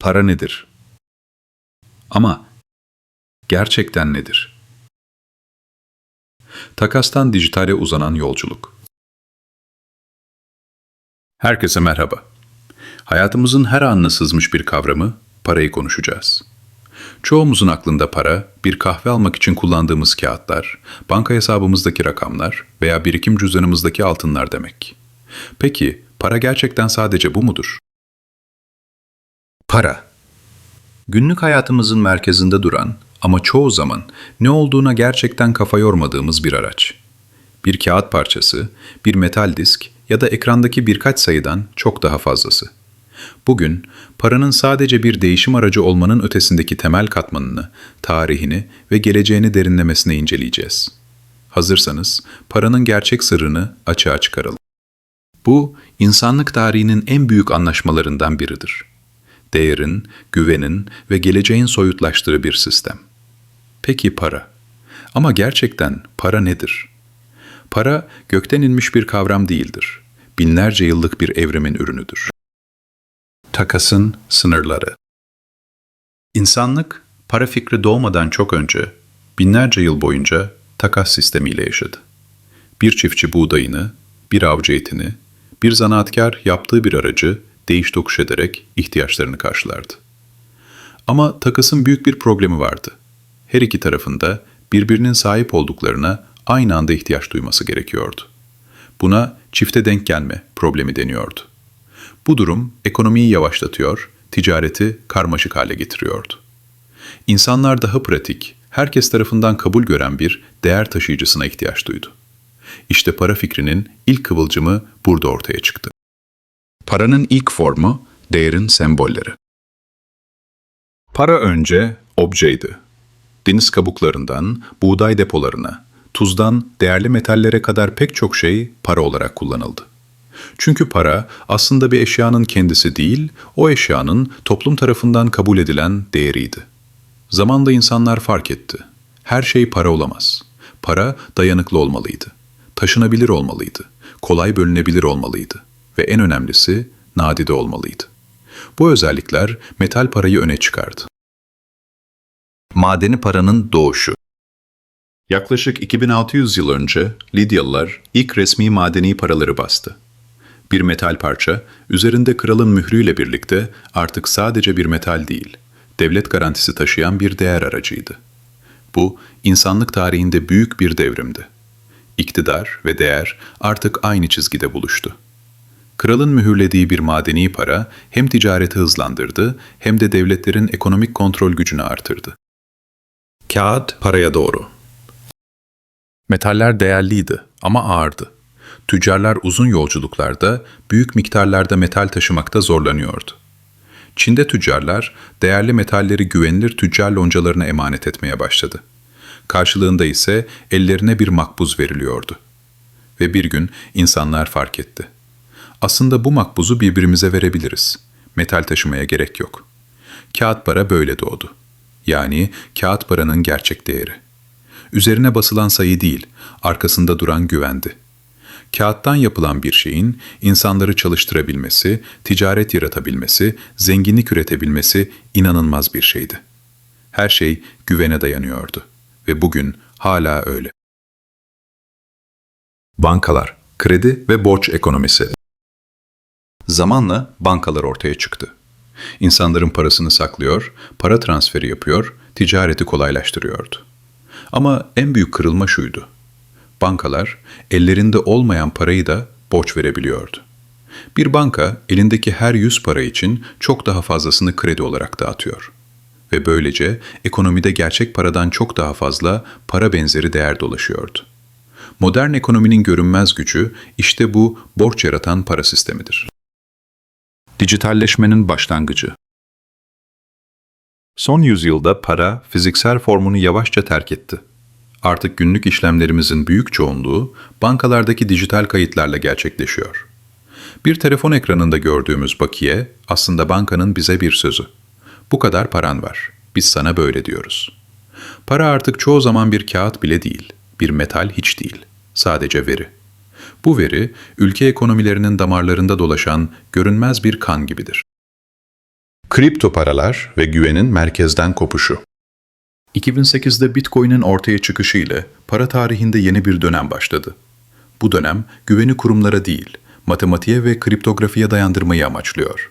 Para nedir? Ama gerçekten nedir? Takastan dijitale uzanan yolculuk. Herkese merhaba. Hayatımızın her anına sızmış bir kavramı, parayı konuşacağız. Çoğumuzun aklında para, bir kahve almak için kullandığımız kağıtlar, banka hesabımızdaki rakamlar veya birikim cüzdanımızdaki altınlar demek. Peki, para gerçekten sadece bu mudur? Para. Günlük hayatımızın merkezinde duran ama çoğu zaman ne olduğuna gerçekten kafa yormadığımız bir araç. Bir kağıt parçası, bir metal disk ya da ekrandaki birkaç sayıdan çok daha fazlası. Bugün paranın sadece bir değişim aracı olmanın ötesindeki temel katmanını, tarihini ve geleceğini derinlemesine inceleyeceğiz. Hazırsanız paranın gerçek sırrını açığa çıkaralım. Bu, insanlık tarihinin en büyük anlaşmalarından biridir. Değerin, güvenin ve geleceğin soyutlaştığı bir sistem. Peki para? Ama gerçekten para nedir? Para, gökten inmiş bir kavram değildir. Binlerce yıllık bir evrimin ürünüdür. Takasın sınırları İnsanlık, para fikri doğmadan çok önce, binlerce yıl boyunca takas sistemiyle yaşadı. Bir çiftçi buğdayını, bir avcı etini, bir zanaatkar yaptığı bir aracı değiş tokuş ederek ihtiyaçlarını karşılardı. Ama takasın büyük bir problemi vardı. Her iki tarafında birbirinin sahip olduklarına aynı anda ihtiyaç duyması gerekiyordu. Buna çifte denk gelme problemi deniyordu. Bu durum ekonomiyi yavaşlatıyor, ticareti karmaşık hale getiriyordu. İnsanlar daha pratik, herkes tarafından kabul gören bir değer taşıyıcısına ihtiyaç duydu. İşte para fikrinin ilk kıvılcımı burada ortaya çıktı. Paranın ilk formu değerin sembolleri. Para önce objeydi. Deniz kabuklarından buğday depolarına, tuzdan değerli metallere kadar pek çok şey para olarak kullanıldı. Çünkü para aslında bir eşyanın kendisi değil, o eşyanın toplum tarafından kabul edilen değeriydi. Zamanla insanlar fark etti. Her şey para olamaz. Para dayanıklı olmalıydı. Taşınabilir olmalıydı. Kolay bölünebilir olmalıydı. Ve en önemlisi nadide olmalıydı. Bu özellikler metal parayı öne çıkardı. Madeni paranın doğuşu Yaklaşık 2600 yıl önce Lidyalılar ilk resmi madeni paraları bastı. Bir metal parça, üzerinde kralın mührüyle birlikte artık sadece bir metal değil, devlet garantisi taşıyan bir değer aracıydı. Bu, insanlık tarihinde büyük bir devrimdi. İktidar ve değer artık aynı çizgide buluştu. Kralın mühürlediği bir madeni para hem ticareti hızlandırdı hem de devletlerin ekonomik kontrol gücünü artırdı. Kağıt paraya doğru. Metaller değerliydi ama ağırdı. Tüccarlar uzun yolculuklarda büyük miktarlarda metal taşımakta zorlanıyordu. Çin'de tüccarlar değerli metalleri güvenilir tüccar loncalarına emanet etmeye başladı. Karşılığında ise ellerine bir makbuz veriliyordu. Ve bir gün insanlar fark etti. Aslında bu makbuzu birbirimize verebiliriz. Metal taşımaya gerek yok. Kağıt para böyle doğdu. Yani kağıt paranın gerçek değeri. Üzerine basılan sayı değil, arkasında duran güvendi. Kağıttan yapılan bir şeyin insanları çalıştırabilmesi, ticaret yaratabilmesi, zenginlik üretebilmesi inanılmaz bir şeydi. Her şey güvene dayanıyordu ve bugün hala öyle. Bankalar, kredi ve borç ekonomisi. Zamanla bankalar ortaya çıktı. İnsanların parasını saklıyor, para transferi yapıyor, ticareti kolaylaştırıyordu. Ama en büyük kırılma şuydu. Bankalar ellerinde olmayan parayı da borç verebiliyordu. Bir banka elindeki her yüz para için çok daha fazlasını kredi olarak dağıtıyor. Ve böylece ekonomide gerçek paradan çok daha fazla para benzeri değer dolaşıyordu. Modern ekonominin görünmez gücü işte bu borç yaratan para sistemidir. Dijitalleşmenin başlangıcı Son yüzyılda para fiziksel formunu yavaşça terk etti. Artık günlük işlemlerimizin büyük çoğunluğu bankalardaki dijital kayıtlarla gerçekleşiyor. Bir telefon ekranında gördüğümüz bakiye aslında bankanın bize bir sözü. Bu kadar paran var. Biz sana böyle diyoruz. Para artık çoğu zaman bir kağıt bile değil, bir metal hiç değil. Sadece veri. Bu veri, ülke ekonomilerinin damarlarında dolaşan görünmez bir kan gibidir. Kripto paralar ve güvenin merkezden kopuşu. 2008'de Bitcoin'in ortaya çıkışı ile para tarihinde yeni bir dönem başladı. Bu dönem güveni kurumlara değil, matematiğe ve kriptografiye dayandırmayı amaçlıyor.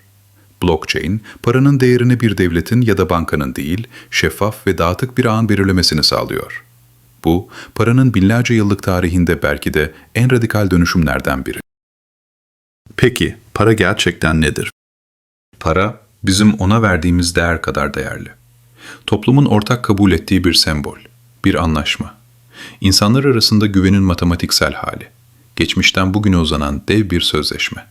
Blockchain, paranın değerini bir devletin ya da bankanın değil, şeffaf ve dağıtık bir ağın belirlemesini sağlıyor. Bu, paranın binlerce yıllık tarihinde belki de en radikal dönüşümlerden biri. Peki, para gerçekten nedir? Para, bizim ona verdiğimiz değer kadar değerli. Toplumun ortak kabul ettiği bir sembol, bir anlaşma. İnsanlar arasında güvenin matematiksel hali. Geçmişten bugüne uzanan dev bir sözleşme.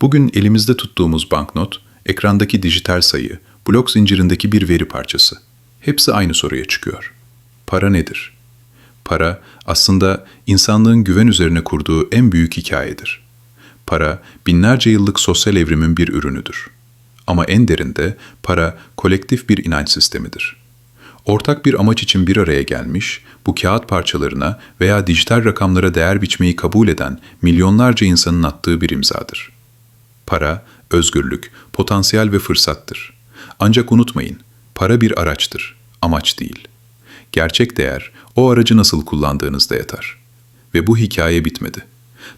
Bugün elimizde tuttuğumuz banknot, ekrandaki dijital sayı, blok zincirindeki bir veri parçası. Hepsi aynı soruya çıkıyor. Para nedir? Para aslında insanlığın güven üzerine kurduğu en büyük hikayedir. Para binlerce yıllık sosyal evrimin bir ürünüdür. Ama en derinde para kolektif bir inanç sistemidir. Ortak bir amaç için bir araya gelmiş, bu kağıt parçalarına veya dijital rakamlara değer biçmeyi kabul eden milyonlarca insanın attığı bir imzadır. Para, özgürlük, potansiyel ve fırsattır. Ancak unutmayın, para bir araçtır, amaç değil. Gerçek değer o aracı nasıl kullandığınızda yatar. Ve bu hikaye bitmedi.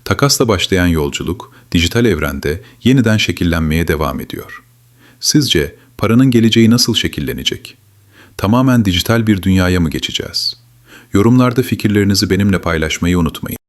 Takasla başlayan yolculuk dijital evrende yeniden şekillenmeye devam ediyor. Sizce paranın geleceği nasıl şekillenecek? Tamamen dijital bir dünyaya mı geçeceğiz? Yorumlarda fikirlerinizi benimle paylaşmayı unutmayın.